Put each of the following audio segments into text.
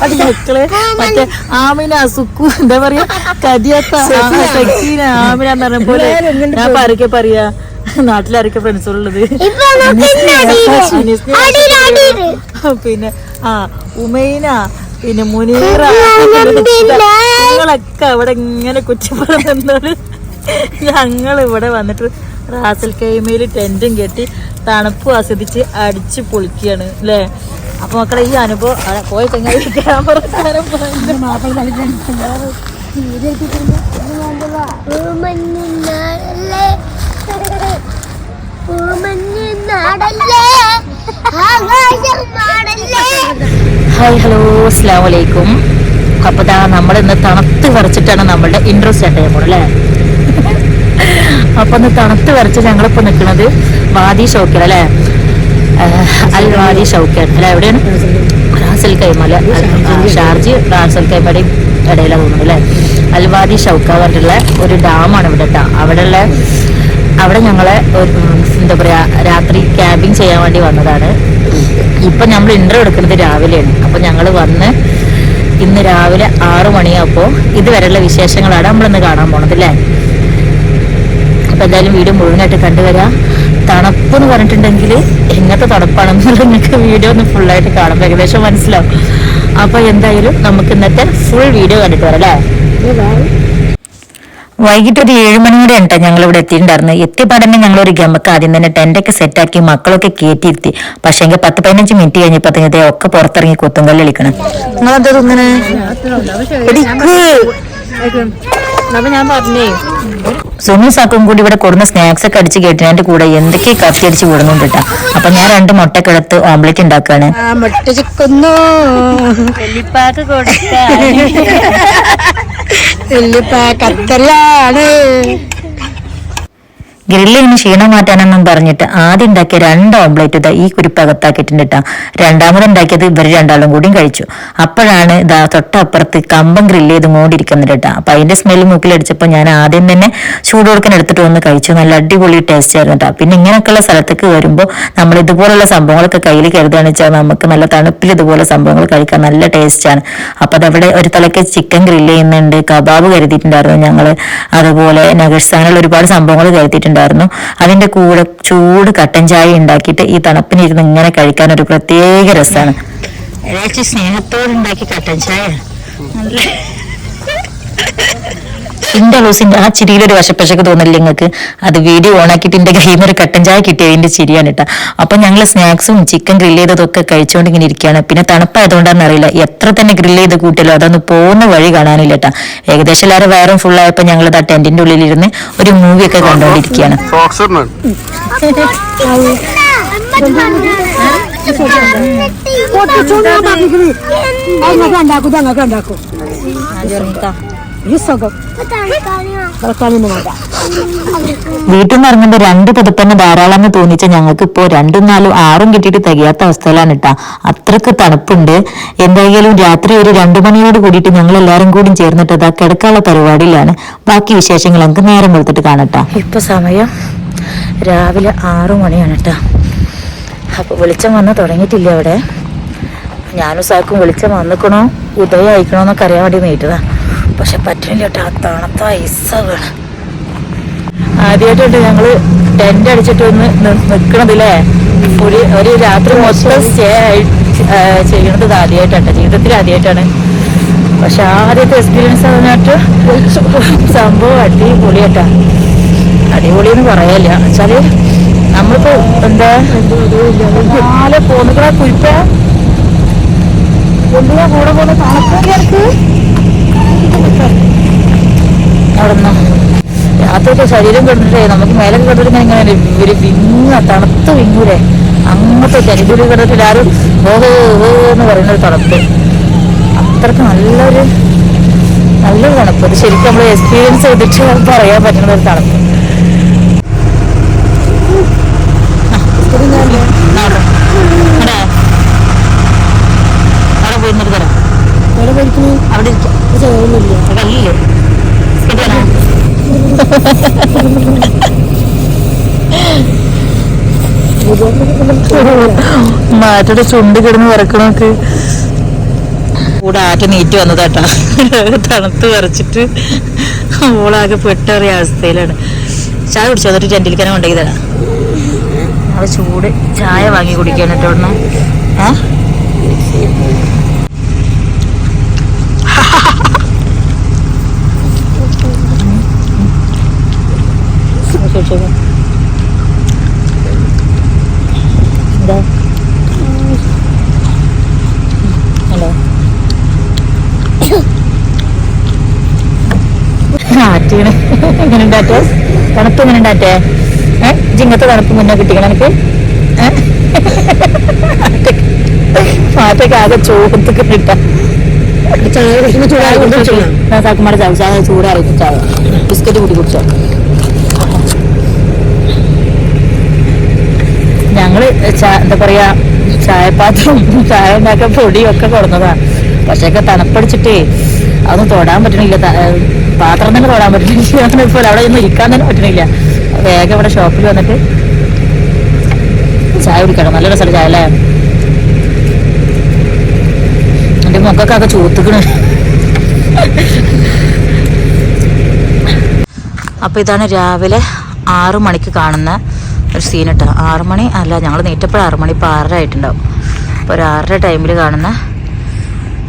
മക്കൾ മറ്റേ ആമിന സുക്കു എന്താ പറയാ? കദിയത്ത സക്കീന ആമിന എന്ന് പറഞ്ഞ പോലെ ഞാൻ പരക്കെ പറയാ നാട്ടിലാരൊക്കെ ഫ്രണ്ട്സുള്ളത്. പിന്നെ ആ ഉമൈന പിന്നെ മുനീറ? നിങ്ങളൊക്കെ അവിടെ ഇങ്ങനെ കുറ്റപ്പെടുന്നുണ്ട് ഞങ്ങൾ ഇവിടെ വന്നിട്ട് റാസൽ കൈമയിൽ ടെന്റും കെട്ടി തണുപ്പ് ആസ്വദിച്ച് അടിച്ച് പൊളിക്കുകയാണ് അല്ലേ? അപ്പൊ മക്കളെ ഈ അനുഭവം പോയി ഹായ് ഹലോ അസ്സാം വലൈക്കും അപ്പൊ ദാ നമ്മൾ ഇന്ന് തണുത്ത് വരച്ചിട്ടാണ് നമ്മളുടെ ഇൻട്രോ സ്റ്റാർട്ട് പോകുന്നത് അല്ലേ? അപ്പൊ ഇന്ന് തണുത്ത് വരച്ച് ഞങ്ങളിപ്പോ നിൽക്കുന്നത് വാദി ഷോക്കിൽ അല്ലേ ആഹ് അൽ അല്ല എവിടെയാണ്? Ras al Khaimah. Sharjah Ras al കൈമലയും ഇടയിലാണ് തോന്നുന്നു അല്ലേ? അൽവാദി ഷൗക്ക പറഞ്ഞിട്ടുള്ള ഒരു ഡാമാണ് ഇവിടെ അവിടെയുള്ള അവിടെ ഞങ്ങളെ എന്താ പറയാ രാത്രി ക്യാമ്പിംഗ് ചെയ്യാൻ വേണ്ടി വന്നതാണ്. ഇപ്പൊ നമ്മൾ ഇന്റർവ്യൂ എടുക്കുന്നത് രാവിലെയാണ്. അപ്പൊ ഞങ്ങൾ വന്ന് ഇന്ന് രാവിലെ ആറു മണിയാകുമ്പോൾ ഇതുവരെയുള്ള വിശേഷങ്ങളാണ് നമ്മളിന്ന് കാണാൻ പോണത് അല്ലേ? അപ്പൊ എന്തായാലും വീഡിയോ മുഴുവനായിട്ട് കണ്ടുവരാം. തണുപ്പ് എന്ന് പറഞ്ഞിട്ടുണ്ടെങ്കിൽ എങ്ങനത്തെ തണുപ്പാണെന്നുള്ള നിങ്ങൾക്ക് വീഡിയോ ഒന്ന് ഫുള്ളായിട്ട് കാണുമ്പോൾ ഏകദേശം മനസ്സിലാവും. അപ്പൊ എന്തായാലും നമുക്ക് ഇന്നത്തെ ഫുൾ വീഡിയോ കണ്ടിട്ട് വരാം അല്ലേ? വൈകിട്ട് ഒരു ഏഴ് മണിയോടെ ഉണ്ടോ ഞങ്ങൾ ഇവിടെ എത്തിയിട്ടുണ്ടായിരുന്നു. എത്തിപ്പാടന്നെ ഞങ്ങൾ ഒരു ഗമക്ക് ആദ്യം തന്നെ ടെന്റൊക്കെ സെറ്റാക്കി മക്കളൊക്കെ കയറ്റിയിരുത്തി പക്ഷേ എങ്കിൽ പത്ത് പതിനഞ്ച് മിനിറ്റ് കഴിഞ്ഞപ്പോഴത്തേക്ക് ഒക്കെ പുറത്തിറങ്ങി കൊത്തുങ്കല്ലിക്കണം നിങ്ങളെന്താ തിന്നണേ? അപ്പൊ ഞാൻ പറഞ്ഞേ. സുമി സാക്കും കൂടി ഇവിടെ കൊടുന്ന സ്നാക്സ് ഒക്കെ അടിച്ച് കേട്ടിനെ കൂടെ എന്തൊക്കെ കത്തി അടിച്ച് കൂടുന്നുണ്ട് കേട്ടോ അപ്പൊ ഞാൻ രണ്ട് മുട്ട എടുത്ത് ഓംലെറ്റ് ഉണ്ടാക്കാണ്. ആ മുട്ട ചിക്കുന്നു. കത്തലാണ് ഗ്രില്ലിന് ക്ഷീണം മാറ്റാനെന്നും പറഞ്ഞിട്ട് ആദ്യം ഉണ്ടാക്കിയ രണ്ട് ഓംലെറ്റ് ഇതാ ഈ കുരിപ്പകത്താക്കിയിട്ടുണ്ട് കേട്ടോ രണ്ടാമത് ഉണ്ടാക്കിയത് ഇവർ രണ്ടാളും കൂടിയും കഴിച്ചു. അപ്പോഴാണ് ഇതാ തൊട്ടപ്പുറത്ത് കമ്പം ഗ്രില്ല് ചെയ്ത് മൂടിയിരിക്കുന്നത് കേട്ടോ അപ്പൊ സ്മെല്ല് മൂക്കിലടിച്ചപ്പോൾ ഞാൻ ആദ്യം തന്നെ ചൂട് കൊടുക്കാൻ എടുത്തിട്ട് വന്ന് കഴിച്ചു. നല്ല അടിപൊളി ടേസ്റ്റ് ആയിരുന്നു കേട്ടോ പിന്നെ ഇങ്ങനെയൊക്കെയുള്ള സ്ഥലത്തേക്ക് വരുമ്പോൾ നമ്മൾ ഇതുപോലുള്ള സംഭവങ്ങളൊക്കെ കയ്യിൽ കരുതുകയാണെന്ന് വെച്ചാൽ നമുക്ക് നല്ല തണുപ്പിൽ ഇതുപോലെ സംഭവങ്ങൾ കഴിക്കാൻ നല്ല ടേസ്റ്റാണ് അപ്പൊ അതവിടെ ഒരു തലയ്ക്ക് ചിക്കൻ ഗ്രില്ല് ചെയ്യുന്നുണ്ട്. കബാബ് കരുതിയിട്ടുണ്ടായിരുന്നു ഞങ്ങൾ. അതുപോലെ നഗർസ് അങ്ങനെയുള്ള ഒരുപാട് സംഭവങ്ങൾ കരുതിയിട്ടുണ്ടായിരുന്നു അതിന്റെ കൂടെ ചൂട് കട്ടൻ ചായ ഉണ്ടാക്കിയിട്ട് ഈ തണുപ്പിനിരുന്ന് ഇങ്ങനെ കഴിക്കാൻ ഒരു പ്രത്യേക രസമാണ് സ്നേഹത്തോടുണ്ടാക്കി കട്ടൻ ചായ. എന്റെ ലൂസിന്റെ ആ ചിരിയിലൊരു വശപ്പശക്ക് തോന്നില്ല നിങ്ങൾക്ക് അത് വീഡിയോ ഓൺ ആക്കിയിട്ട് എന്റെ കയ്യിൽ നിന്ന് ഒരു കട്ടൻ ചായ കിട്ടിയതിന്റെ ചിരിയാണ് കേട്ടോ അപ്പൊ ഞങ്ങൾ സ്നാക്സും ചിക്കൻ ഗ്രില്ല് ചെയ്തതൊക്കെ കഴിച്ചുകൊണ്ട് ഇങ്ങനെ ഇരിക്കുകയാണ് പിന്നെ തണുപ്പായതുകൊണ്ടാണെന്ന് അറിയില്ല എത്ര തന്നെ ഗ്രില്ല് ചെയ്ത് കൂട്ടിയാലും അതൊന്ന് പോകുന്ന വഴി കാണാനില്ല കേട്ടോ ഏകദേശം എല്ലാവരും വയറും ഫുൾ ആയപ്പോ ഞങ്ങൾ ആ ടെന്റിന്റെ ഉള്ളിലിരുന്ന് ഒരു മൂവി ഒക്കെ കണ്ടുകൊണ്ടിരിക്കുകയാണ് ഉണ്ടാക്കും ഈ സുഖം. കളിക്കാനൊന്നും വേണ്ട വീട്ടിൽ നിന്ന് ഇറങ്ങുമ്പോൾ രണ്ട് പുതുപ്പന്നെ ധാരാളമെന്ന് തോന്നിച്ച ഞങ്ങൾക്ക് ഇപ്പോ രണ്ടും നാലും ആറും കിട്ടിയിട്ട് തികയാത്ത അവസ്ഥയിലാണ് കേട്ടാ അത്രയ്ക്ക് തണുപ്പുണ്ട്. എന്തായാലും രാത്രി ഒരു രണ്ടു മണിയോട് കൂടിയിട്ട് ഞങ്ങൾ എല്ലാരും കൂടി ചേർന്നിട്ട് അതാ കിടക്കാനുള്ള പരിപാടിയിലാണ്. ബാക്കി വിശേഷങ്ങൾ നമുക്ക് നേരം വെളുത്തിട്ട് കാണട്ടാ ഇപ്പൊ സമയം രാവിലെ ആറു മണിയാണ് കേട്ടാ അപ്പൊ വെളിച്ചം വന്ന് തുടങ്ങിയിട്ടില്ല അവിടെ ഞാനും സാക്കും വെളിച്ചം വന്നിക്കണോ? ഉദയം അയക്കണോ എന്നൊക്കെ അറിയാൻ വേണ്ടി നീട്ടതാ പക്ഷെ പറ്റില്ല കേട്ടോ ആ തണുത്ത ഐസ ആദ്യമായിട്ടുണ്ട് ഞങ്ങൾ ടെന്റ് അടിച്ചിട്ട് ഒന്ന് നിൽക്കണതില്ലേ ഒരു ഒരു രാത്രി മൊത്തം സ്റ്റേ ആയി ചെയ്യണത് ആദ്യമായിട്ടാണ് ജീവിതത്തിൽ ആദ്യമായിട്ടാണ് പക്ഷെ ആദ്യത്തെ എക്സ്പീരിയൻസ് അതിനായിട്ട് സംഭവം അടിപൊളിയാട്ടാ അടിപൊളി എന്ന് പറയല്ല. വെച്ചാൽ നമ്മളിപ്പോ എന്താ നാളെ പോന്നുകളെ കുരിപ്പ കൊണ്ടുപോകാൻ കൂടെ പോകുന്ന തണുപ്പൊക്കെ അവിടെ രാത്രിയൊക്കെ ശരീരം കിടന്നിട്ടേ നമുക്ക് മേലെ കിടന്നിട്ട് ഇങ്ങനെ ഒരു വിങ്ങ തണുത്ത് വിങ്ങൂലേ അങ്ങനത്തെ ചരിപുരി കിടന്നിട്ട് എല്ലാവരും ഓഹോന്ന് പറയുന്ന ഒരു തണുപ്പ് അത്രയ്ക്ക് നല്ലൊരു നല്ലൊരു തണുപ്പ് അത് ശരിക്കും നമ്മൾ എക്സ്പീരിയൻസ് ചെയ്തിട്ട് നമുക്ക് അറിയാൻ പറ്റുന്ന ഒരു തണുപ്പ് അവിടെ. അവിടെ. അവിടെ പോയി ഇരുന്നിട്ട് തരാം അവിടെ ഇരിക്കാം. അല്ലേ ശരിയാണോ മാറ്റയുടെ ചുണ്ട് കിടന്ന് വിറക്കണോക്ക് കൂടെ ആറ്റ നീറ്റ് വന്നതാട്ടാ. തണുത്ത് വരച്ചിട്ട് ഓളാകെ പെട്ടറിയ അവസ്ഥയിലാണ്. ചായ കുടിച്ചു? എന്നിട്ട് ചെണ്ടിലിക്കാനും കൊണ്ടെങ്കിൽ തരാം. ചൂട് ചായ വാങ്ങി കുടിക്കാൻ കേട്ടോ ഏ എന്താ? ഹലോ. ആറ്റിയാണ് എങ്ങനെ ഉണ്ടാറ്റേ തണുപ്പ് എങ്ങനെ ഉണ്ടാറ്റേ ഏ? ജിങ്ങത്തെ തണുപ്പ് മുന്നേ കിട്ടിക്കണം എനിക്ക് മാറ്റൊക്കെ ആകെ ചോദത്ത് കിട്ടാ. ചായ ചായ ചായ ചൂടായിരിക്കും ചായ ബിസ്ക്കറ്റ് കൂടി കുടിച്ചോ ഞങ്ങൾ ചാ- എന്താ പറയാ ചായപാത്രം ചായ ഉണ്ടാക്കാൻ പൊടിയും ഒക്കെ കൊടുന്നതാണ് പക്ഷെ ഒക്കെ തണുപ്പടിച്ചിട്ടേ അതൊന്നും തൊടാൻ പറ്റണില്ല. പാത്രം തന്നെ തൊടാൻ പറ്റണില്ല. ഇപ്പോൾ അവിടെ ഒന്നും ഇരിക്കാൻ തന്നെ പറ്റണില്ല. വേഗം ഇവിടെ ഷോപ്പിൽ വന്നിട്ട് ചായ കുടിക്കണം. നല്ല രസമുള്ള ചായ അല്ലേ? എന്റെ മുഖക്കൊക്കെ ചൂത്തുക്കണ്. അപ്പോൾ ഇതാണ് രാവിലെ ആറു മണിക്ക് കാണുന്ന ഒരു സീൻ കേട്ടോ ആറു മണി അല്ല ഞങ്ങൾ നീറ്റപ്പോൾ ആറു മണി ഇപ്പോൾ ആറര ആയിട്ടുണ്ടാവും. അപ്പോൾ ഒരു ആറര ടൈമിൽ കാണുന്ന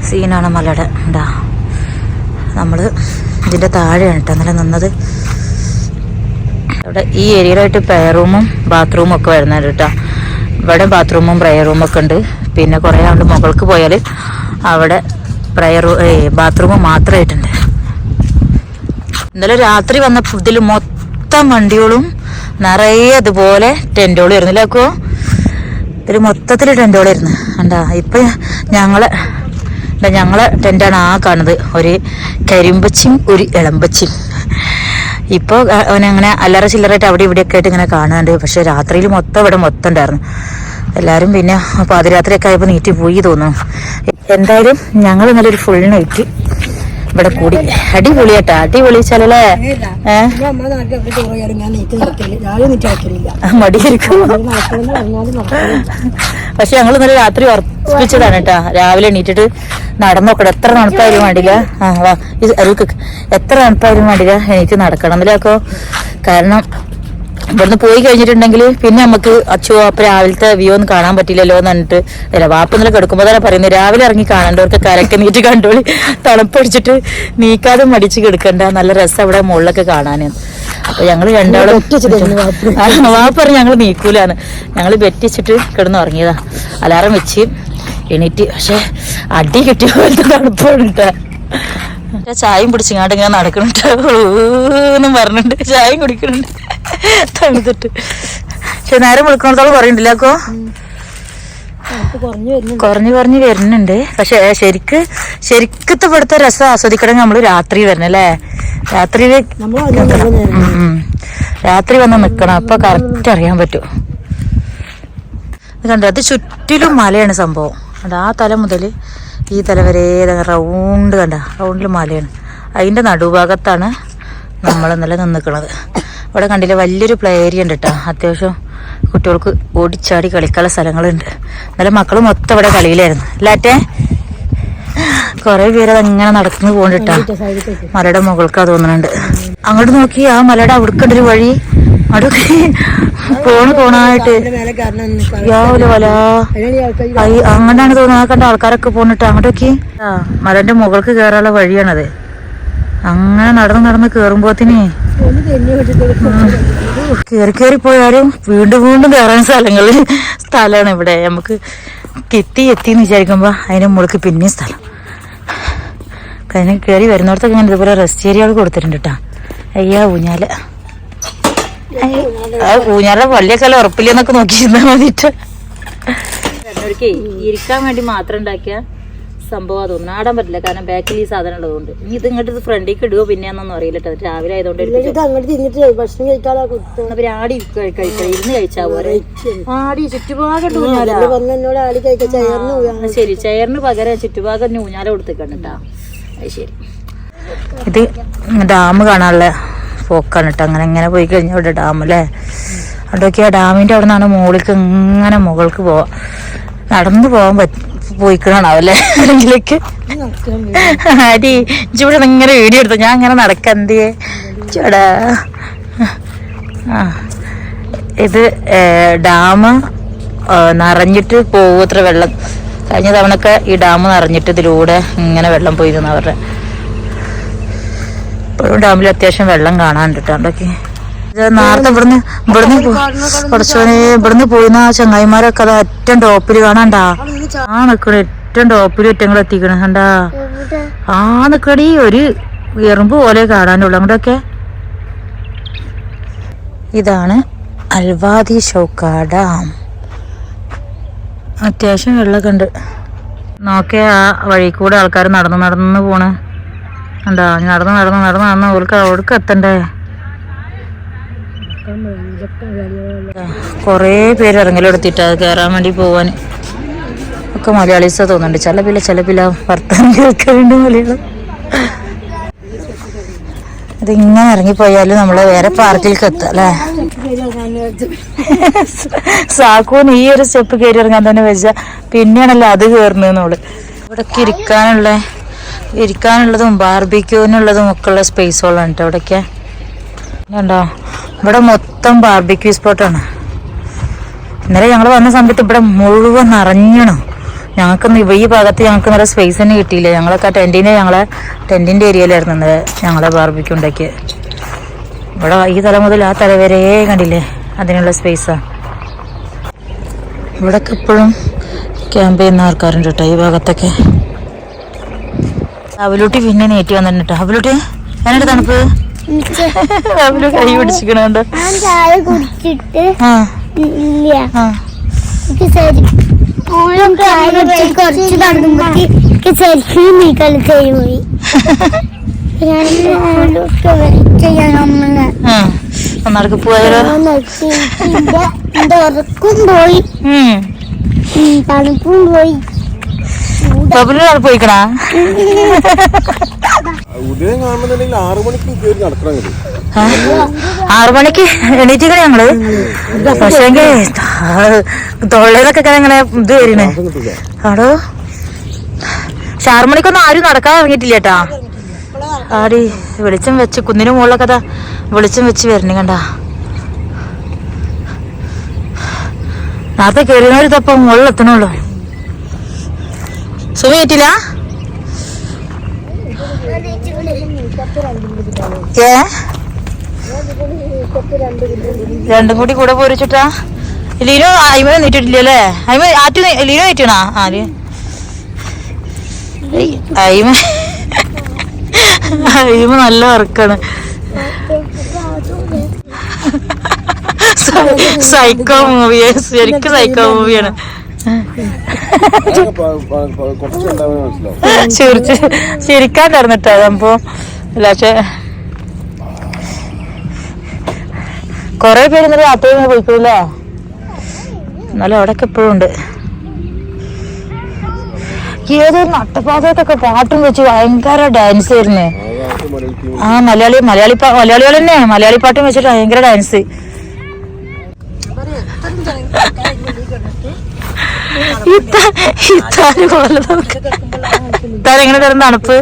സീനാണ് മലയുടെ. ഉണ്ടാ നമ്മൾ ഇതിന്റെ താഴെയാണ് കേട്ടോ അന്നലെ നിന്നത്. ഇവിടെ ഈ ഏരിയയിലായിട്ട് പ്രയർ റൂമും ബാത്റൂമും ഒക്കെ വരുന്നുണ്ട് കേട്ടോ ഇവിടെ ബാത്റൂമും പ്രയർ ഒക്കെ ഉണ്ട്. പിന്നെ കുറേ ആണ്ട് മുകൾക്ക് പോയാൽ അവിടെ പ്രയർ ബാത്റൂം മാത്രമായിട്ടുണ്ട് ഇന്നലെ രാത്രി വന്ന ഫുഡിൽ മൊത്തം വണ്ടികളും നിറയെ അതുപോലെ ടെന്റുകളും ആയിരുന്നില്ലേക്കോ ഇതിൽ മൊത്തത്തിൽ ടെന്റുകളായിരുന്നു കണ്ടാ ഇപ്പൊ ഞങ്ങളെ ഞങ്ങളെ ടെന്റാണ് ആ കാണുന്നത്. ഒരു കരിമ്പച്ചിയും ഒരു ഇളമ്പച്ചിയും ഇപ്പോൾ അവനങ്ങനെ അല്ലറ ചില്ലറായിട്ട് അവിടെ ഇവിടെയൊക്കെ ആയിട്ട് ഇങ്ങനെ കാണുന്നുണ്ട് പക്ഷെ രാത്രിയിൽ മൊത്തം ഇവിടെ മൊത്തം ഉണ്ടായിരുന്നു. എല്ലാവരും പിന്നെ പാതിരാത്രിയൊക്കെ ആയപ്പോൾ നീറ്റി പോയി തോന്നുന്നു. എന്തായാലും ഞങ്ങൾ ഇന്നലെ ഒരു ഫുൾ നൈറ്റ് ഇവിടെ കൂടി. അടിപൊളിയാട്ടാ അടിപൊളി കേട്ടോ അടിപൊളി നടക്കില്ല മടിയായിരിക്കും. പക്ഷെ ഞങ്ങൾ ഇന്നലെ രാത്രി ഉറപ്പിച്ചതാണ് കേട്ടാ. രാവിലെ എണീറ്റിട്ട് നടന്നോക്കട്ടെ എത്ര തണുപ്പായാലും വേണ്ടില്ല. ആ വാ. ഇത് അരുക്ക് എത്ര തണുപ്പായാലും വേണ്ടില്ല എനിക്ക് നടക്കണം. എന്നില്ലാക്കോ കാരണം ഇവിടുന്ന് പോയി കഴിഞ്ഞിട്ടുണ്ടെങ്കിൽ പിന്നെ നമുക്ക് അച്ഛോ അപ്പം രാവിലത്തെ വ്യൂ ഒന്നും കാണാൻ പറ്റില്ലല്ലോ എന്നിട്ട് പറഞ്ഞിട്ട് അല്ല വാപ്പ ഇന്നലെ കിടക്കുമ്പോൾ തന്നെ പറയുന്നത് രാവിലെ ഇറങ്ങി കാണേണ്ടവർക്ക് കരക്ക് നീറ്റ് കണ്ടോളി. തണുപ്പടിച്ചിട്ട് നീക്കാതെ മടിച്ച് കിടക്കണ്ട. നല്ല രസം അവിടെ മുകളിലൊക്കെ കാണാൻ അപ്പൊ ഞങ്ങൾ രണ്ടാളും വാപ്പ് പറഞ്ഞ് പറഞ്ഞു ഞങ്ങൾ നീക്കൂലാണ്. ഞങ്ങൾ ബെറ്റിച്ചിട്ട് കിടന്ന് ഉറങ്ങിയതാ. അലാറം വെച്ച് എണീറ്റ്. പക്ഷെ അടി കിട്ടിയ പോലത്തെ തണുപ്പാണ് കേട്ടോ. ചായയും പിടിച്ചിങ്ങാണ്ട് ഇങ്ങനെ നടക്കണുണ്ട്. എന്നും പറഞ്ഞിട്ടുണ്ട്. ചായയും കുടിക്കണുണ്ട്. തണുത്തിട്ട്. പക്ഷെ നേരം വിളിക്കണത്തോളം കുറയുന്നില്ല അക്കോ? കുറഞ്ഞു കുറഞ്ഞു വരുന്നുണ്ട്. പക്ഷെ ശരിക്ക് ശരിക്കത്തെ ഇവിടുത്തെ രസം ആസ്വദിക്കണമെങ്കിൽ നമ്മൾ രാത്രി വരണം അല്ലേ? രാത്രി. രാത്രി വന്ന് നിക്കണം. അപ്പൊ കറക്റ്റ് അറിയാൻ പറ്റും. കണ്ടോ? അത് ചുറ്റിലും മലയാണ് സംഭവം. അത് ആ തല മുതൽ ഈ തല വരെ റൗണ്ട് കണ്ട? റൗണ്ടിൽ മലയാണ്. അതിന്റെ നടുഭാഗത്താണ് നമ്മൾ ഇന്നലെ നിന്നിക്കണത്. ഇവിടെ കണ്ടില്ല വലിയൊരു പ്ലേ ഏരിയ ഉണ്ട് കേട്ടോ അത്യാവശ്യം കുട്ടികൾക്ക് ഓടിച്ചാടി കളിക്കാനുള്ള സ്ഥലങ്ങളുണ്ട്. നല്ല മക്കൾ മൊത്തം ഇവിടെ കളിയിലായിരുന്നു. അല്ലാറ്റേ കുറെ പേര് അതങ്ങനെ നടക്കുന്നു പോണ്ടിട്ടാ മലയുടെ മുകൾക്കാ തോന്നുന്നുണ്ട് അങ്ങോട്ട് നോക്കി ആ മലയുടെ അവിടുക്കണ്ടൊരു വഴി. അവിടെ പോണ് പോണായിട്ട്. അങ്ങനെയാണ് തോന്നുന്നത്. കണ്ട ആൾക്കാരൊക്കെ പോണിട്ട് അങ്ങോട്ടൊക്കെ മലന്റെ മുകൾക്ക് കേറാനുള്ള വഴിയാണത്. അങ്ങനെ നടന്ന് നടന്ന് കേറുമ്പോത്തിനെ കയറി കയറി പോയാലും വീണ്ടും വീണ്ടും കയറാൻ സ്ഥലങ്ങളിൽ സ്ഥലമാണ് ഇവിടെ. നമുക്ക് എത്തി എത്തി എന്ന് വിചാരിക്കുമ്പോ അതിന് മുകളിൽ പിന്നെയും സ്ഥലം. അതിന് കയറി വരുന്നിടത്തൊക്കെ ഇങ്ങനെ ഇതുപോലെ റെസ്റ്റ് ഏരിയകൾ കൊടുത്തിട്ടുണ്ട് കേട്ടാ അയ്യാ ഊഞ്ഞാൽ. ഊഞ്ഞാലെ അല്ല ഉറപ്പില്ലെന്നൊക്കെ നോക്കിയിരുന്നാ മതിട്ട്. ഇരിക്കാൻ വേണ്ടി മാത്രം ഉണ്ടാക്കിയ സംഭവം അതൊന്നും. ആടാൻ പറ്റില്ല. കാരണം ബാക്കിൽ ഈ സാധനം ഉള്ളതുകൊണ്ട്. ഇനി ഇത് ഇങ്ങോട്ട് ഫ്രണ്ടിലേക്ക് ഇടുവോ പിന്നെയാണെന്നൊന്നും അറിയില്ല കേട്ടോ. രാവിലെ ആയതുകൊണ്ട് ആടി കഴി- കഴിക്കണം ഇരുന്ന് കഴിച്ചാ പോരെ. ആടി ചുറ്റുപാകം ഊഞ്ഞാല. ശരി. ചെയറിന് പകരം ചുറ്റുപാകം ഊഞ്ഞാല കൊടുത്തേക്കാണ് കേട്ടാ. ശരി. ഇത് ഡാം കാണാനുള്ള പോക്കാണ് കേട്ടോ. അങ്ങനെ ഇങ്ങനെ പോയി കഴിഞ്ഞാൽ ഇവിടെ ഡാം അല്ലേ? അവിടെയൊക്കെ ആ ഡാമിന്റെ അവിടെ നിന്നാണ് മുകളിലേക്ക് ഇങ്ങനെ മുകൾക്ക് പോവാം. നടന്നു പോകാൻ പറ്റും പോയിക്കണാവല്ലേ അല്ലെങ്കിലേക്ക് ആടി ഇവിടെ ഇങ്ങനെ വീഡിയോ എടുത്തു? ഞാൻ അങ്ങനെ നടക്കന്തേ ചൂടാ ഇത് ഡാം നിറഞ്ഞിട്ട് പോവത്ര വെള്ളം. കഴിഞ്ഞ തവണയൊക്കെ ഈ ഡാം നിറഞ്ഞിട്ട് ഇതിലൂടെ ഇങ്ങനെ വെള്ളം പോയിരുന്നു അവരുടെ ഇപ്പോഴും ഡാമിൽ അത്യാവശ്യം വെള്ളം കാണാൻ കേട്ടോ അതൊക്കെ ഇത് നേരത്തെ ഇവിടുന്ന് ഇവിടുന്ന് കുറച്ചോനെ ഇവിടുന്ന് പോയിന്ന ചങ്ങായിമാരൊക്കെ അത് ഏറ്റവും ടോപ്പിൽ കാണാണ്ടാ. ആ നിക്കണ ഏറ്റവും ടോപ്പിൽ ഏറ്റവും എത്തിക്കണ കണ്ടാ? ആ നിക്കടി ഒരു എറുമ്പ് പോലെ കാണാനുള്ളൂ അങ്ങോട്ടൊക്കെ. ഇതാണ് അൽവാദി ഷൗക്ക ഡാം അത്യാവശ്യം വെള്ളമൊക്കെ ഉണ്ട്. നോക്കേ ആ വഴി കൂടെ ആൾക്കാർ നടന്ന് നടന്ന് പോണേ. എന്താ നടന്ന് നടന്ന് നടന്ന് നടന്ന് അവർക്ക് അവർക്ക് എത്തണ്ടേ? കുറേ പേര് ഇറങ്ങലെടുത്തിട്ട് അത് കയറാൻ വേണ്ടി പോവാൻ. ഒക്കെ മലയാളീസാ തോന്നുന്നുണ്ട്. ചില പില ചില ചിലപ്പില്ല വർത്താനം കേൾക്കുന്നുണ്ട് മലയാളം. അതിങ്ങനെ ഇറങ്ങിപ്പോയാലും നമ്മൾ വേറെ പാർക്കിലേക്ക് എത്താം അല്ലേ? സാക്കൂന്ന് ഈ ഒരു സ്റ്റെപ്പ് കയറി ഇറങ്ങാൻ തന്നെ വെച്ച പിന്നെയാണല്ലോ അത് കയറുന്നോൾ ഇവിടൊക്കെ ഇരിക്കാനുള്ള ഇരിക്കാനുള്ളതും ബാർബിക്യൂവിനുള്ളതും ഒക്കെ ഉള്ള സ്പേസുകളാണ് കണ്ടോ? ഇവിടെ മൊത്തം ബാർബിക്യൂ സ്പോട്ടാണ് ഇന്നലെ ഞങ്ങൾ വന്ന സമയത്ത് ഇവിടെ മുഴുവൻ നിറഞ്ഞണം. ഞങ്ങൾക്ക് ഈ ഭാഗത്ത് ഞങ്ങൾക്ക് നല്ല സ്പേസ് തന്നെ കിട്ടിയില്ല. ഞങ്ങളൊക്കെ ടെന്റിന്റെ ഞങ്ങളെ ടെന്റിന്റെ ഏരിയയിലായിരുന്നു ഇന്നലെ ഞങ്ങളെ ബാർബിക്യൂ ഉണ്ടാക്കിയത് ഇവിടെ ഈ തല മുതൽ ആ തല വരെ കണ്ടില്ലേ? അതിനുള്ള സ്പേസാണ് ഇവിടൊക്കെ ഇപ്പോഴും ക്യാമ്പ് ചെയ്യുന്ന ആൾക്കാരുണ്ട് കേട്ടോ ഈ ഭാഗത്തൊക്കെ. അവലൂട്ടി പിന്നെ നേറ്റി വന്നിട്ടുണ്ട് അവലൂട്ടി എന്നെ തണുപ്പ്? അവലു കൈ പിടിച്ചിക്കണുണ്ട് ചായ കുടിച്ചിട്ട് ഇല്ല. കുറച്ച് നടന്നുമ്പോഴേക്ക് എനിക്ക് ശരിക്കും പോയി ഒന്നാൾക്ക് പോയാലോ ഉറക്കും തണുപ്പും പോയി. പോയിക്കണാ? ഉദയം കാണുന്നുണ്ടെങ്കിൽ ആറു മണിക്ക് കയറി നടക്കണം ആറു മണിക്ക് എണീറ്റിക്കണേ ഞങ്ങൾ? പക്ഷേങ്കിൽ തൊള്ളയിലൊക്കെ ഇങ്ങനെ ഇത് വരുന്നേ ആടോ? പക്ഷെ ആറു മണിക്കൊന്നും ആരും നടക്കാൻ ഇറങ്ങിയിട്ടില്ല കേട്ടാ. ആടി വെളിച്ചം വെച്ച് കുന്നിന് മുകളിലൊക്കെ അതാ വെളിച്ചം വെച്ച് വരണേ കണ്ട. നേരത്തെ കയറിയവര് തപ്പ മുകളിലെത്തണുള്ളൂ സുഖം ഏറ്റില്ല ഏ? രണ്ടും കൂടി കൂടെ പോരിച്ചിട്ടാ? ലീനോ അയിമ നീട്ടിട്ടില്ലല്ലേ അയിമ ആറ്റു ലീനോ നീറ്റണാ ആര് അയിമ. അയിമ നല്ല വർക്കാണ്. സൈക്കോ മൂവി ശരിക്കും സൈക്കോ മൂവിയാണ്. കുറച്ച് ഉണ്ടാവുന്ന മനസ്സിലാവും. പക്ഷെ കൊറേ പേര് ഇന്നലെ രാത്രി പോയിക്കൂല? എന്നാലും അവിടെയൊക്കെ എപ്പോഴും ഉണ്ട്. ഏതോ നട്ടപ്പാതത്തൊക്കെ പാട്ടും വെച്ച് ഭയങ്കര ഡാൻസ് ആയിരുന്നേ. ആ മലയാളി മലയാളി മലയാളികൾ തന്നെ. മലയാളി പാട്ടും വെച്ചിട്ട് ഭയങ്കര ഡാൻസ് ഇത്താൻ എങ്ങനെ തരം തണുപ്പ്.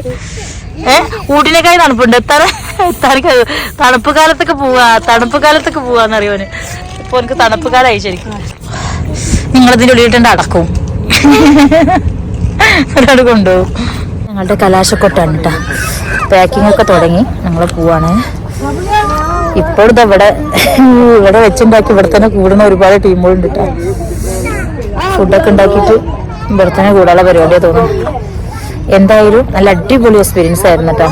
ഏ ഊട്ടിനേക്കായി തണുപ്പുണ്ട്. എത്ര ഇത്താർക്ക് തണുപ്പ് കാലത്തൊക്കെ പോവാ തണുപ്പ് കാലത്തൊക്കെ പോവാന്ന് അറിയോന് ഇപ്പൊ എനിക്ക് തണുപ്പ് കാലമായി ശരിക്കും. നിങ്ങളിതിന്റെ ഉള്ളിലിട്ടുണ്ട് അടക്കും. ഒരാട് കൊണ്ടുപോകും ഞങ്ങളുടെ കലാശക്കൊട്ടാണ് കേട്ടോ പാക്കിംഗ് ഒക്കെ തുടങ്ങി. ഞങ്ങൾ പോവാണ്. ഇപ്പോഴത്തെ ഇവിടെ ഇവിടെ വെച്ചുണ്ടാക്കി ഇവിടെ തന്നെ കൂടുന്ന ഒരുപാട് ടീമുകളുണ്ട് കേട്ടോ ഫുഡൊക്കെ ഉണ്ടാക്കിയിട്ട് ഇവിടെ തന്നെ കൂടാനുള്ള പരിപാടിയാണ് തോന്നുന്നു. എന്തായാലും നല്ല അടിപൊളി എക്സ്പീരിയൻസ് ആയിരുന്നു കേട്ടോ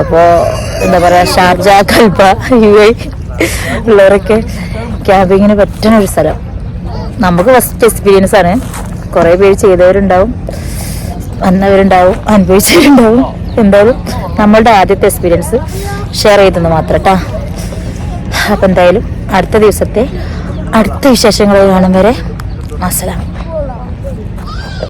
അപ്പോൾ എന്താ പറയുക ഷാർജ കൽപ്പ യു ഐ ഉള്ളവരൊക്കെ ക്യാബിങ്ങിന് പറ്റുന്ന ഒരു സ്ഥലം. നമുക്ക് ഫസ്റ്റ് എക്സ്പീരിയൻസ് ആണ്. കുറേ പേര് ചെയ്തവരുണ്ടാവും വന്നവരുണ്ടാവും അനുഭവിച്ചവരുണ്ടാവും. എന്തായാലും നമ്മളുടെ ആദ്യത്തെ എക്സ്പീരിയൻസ് ഷെയർ ചെയ്തെന്ന് മാത്രം കേട്ടോ അപ്പം എന്തായാലും അടുത്ത ദിവസത്തെ അടുത്ത വിശേഷങ്ങൾ കാണും വരെ. അസലാം